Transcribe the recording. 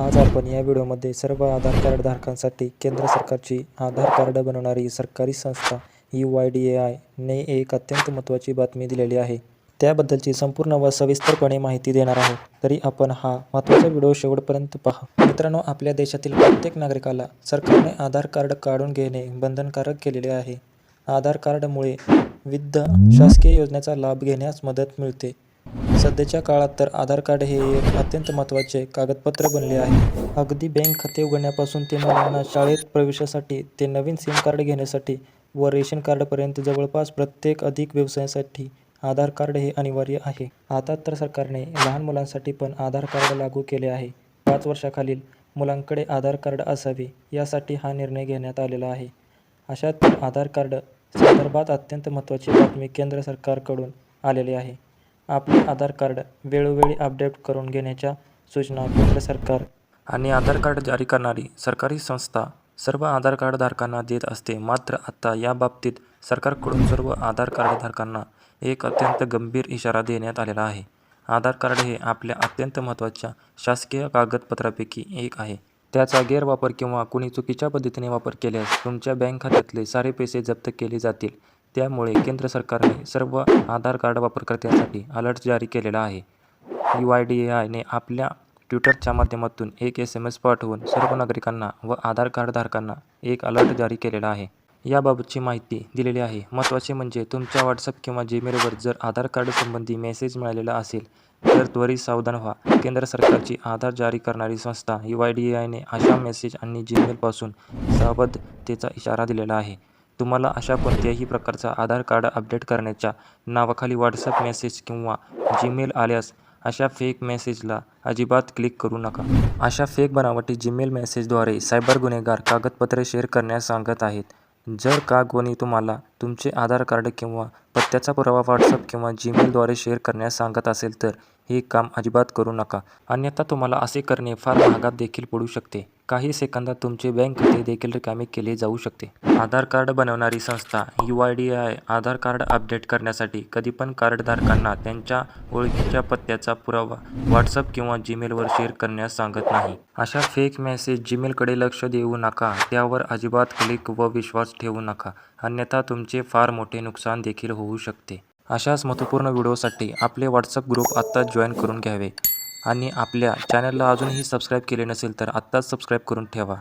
आज आपण या व्हिडिओमध्ये सर्व आधार कार्ड धारकांसाठी केंद्र सरकारची आधार कार्ड बनवणारी सरकारी संस्था U Y D A I ने एक अत्यंत महत्त्वाची बातमी दिलेली आहे. त्याबद्दलची संपूर्ण व सविस्तरपणे माहिती देणार आहोत तरी आपण हा महत्त्वाचा व्हिडिओ शेवटपर्यंत पहा. मित्रांनो आपल्या देशातील प्रत्येक नागरिकाला सरकारने आधार कार्ड काढून घेणे बंधनकारक केलेले आहे. आधार कार्डमुळे विविध शासकीय योजनेचा लाभ घेण्यास मदत मिळते. सध्याच्या काळात तर आधार कार्ड हे एक अत्यंत महत्त्वाचे कागदपत्र बनले आहे. अगदी बँक खाते उघडण्यापासून ते मुलांना शाळेत प्रवेशासाठी ते नवीन सिम कार्ड घेण्यासाठी व रेशन कार्डपर्यंत जवळपास प्रत्येक अधिक व्यवसायासाठी आधार कार्ड हे अनिवार्य आहे. आता तर सरकारने लहान मुलांसाठी पण आधार कार्ड लागू केले आहे. पाच वर्षाखालील मुलांकडे आधार कार्ड असावे यासाठी हा निर्णय घेण्यात आलेला आहे. अशात आधार कार्ड संदर्भात अत्यंत महत्त्वाची बातमी केंद्र सरकारकडून आलेली आहे. आपले आधार कार्ड वेळोवेळी अपडेट करून घेण्याच्या सूचना केंद्र सरकार. आणि आधार कार्ड जारी करणारी सरकारी संस्था सर्व आधार कार्ड धारकांना देत असते. मात्र आता या बाबतीत सरकारकडून सर्व आधार कार्ड धारकांना एक अत्यंत गंभीर इशारा देण्यात आलेला आहे. आधार कार्ड हे आपल्या अत्यंत महत्त्वाच्या शासकीय कागदपत्रापैकी एक आहे. त्याचा गैरवापर किंवा कुणी चुकीच्या पद्धतीने वापर केल्यास तुमच्या बँक खात्यातले सारे पैसे जप्त केले जातील. त्यामुळे केंद्र सरकारने सर्व आधार कार्ड वापरकर्त्यांसाठी अलर्ट जारी केलेला आहे. यू आय डी ए आयने आपल्या ट्विटरच्या माध्यमातून एक एस एम एस पाठवून सर्व नागरिकांना व आधार कार्डधारकांना एक अलर्ट जारी केलेला आहे. याबाबतची माहिती दिलेली आहे. महत्त्वाचे म्हणजे तुमच्या व्हॉट्सअप किंवा जीमेलवर जर आधार कार्ड संबंधी मेसेज मिळालेला असेल तर त्वरित सावधान व्हा. केंद्र सरकारची आधार जारी करणारी संस्था यू आय डी ए आयने अशा मेसेज आणि जीमेलपासून सावधतेचा इशारा दिलेला आहे. तुम्हाला अशा कोणत्याही प्रकारचा आधार कार्ड अपडेट करण्याच्या नावाखाली व्हॉट्सअप मेसेज किंवा जीमेल आल्यास अशा फेक मेसेजला अजिबात क्लिक करू नका. अशा फेक बनावटी जीमेल मेसेजद्वारे सायबर गुन्हेगार कागदपत्रे शेअर करण्यास सांगत आहेत. जर का कोणी तुम्हाला तुमचे आधार कार्ड किंवा पत्त्याचा पुरावा व्हॉट्सअप किंवा जीमेलद्वारे शेअर करण्यास सांगत असेल तर हे काम अजिबात करू नका. अन्यथा तुम्हाला असे करणे फार महागात देखील पडू शकते. काही सेकंदात तुमचे बँक खाते देखील रिकामे केले जाऊ शकते. आधार कार्ड बनवणारी संस्था U I D I Aadhaar card update करण्यासाठी कधी पण कार्डधारकांना त्यांच्या ओळखीच्या पत्त्याचा पुरावा व्हॉट्सअप किंवा जीमेलवर शेअर करण्यास सांगत नाही. अशा फेक मेसेज जीमेलकडे लक्ष देऊ नका त्यावर अजिबात क्लिक व विश्वास ठेवू नका. अन्यथा तुमचे फार मोठे नुकसान देखील होऊ शकते. अशाच महत्त्वपूर्ण व्हिडिओसाठी आपले व्हॉट्सअप ग्रुप आत्ताच जॉईन करून घ्यावे. आणि आपल्या चॅनलला अजूनही सबस्क्राईब केले नसेल तर आत्ताच सबस्क्राईब करून ठेवा.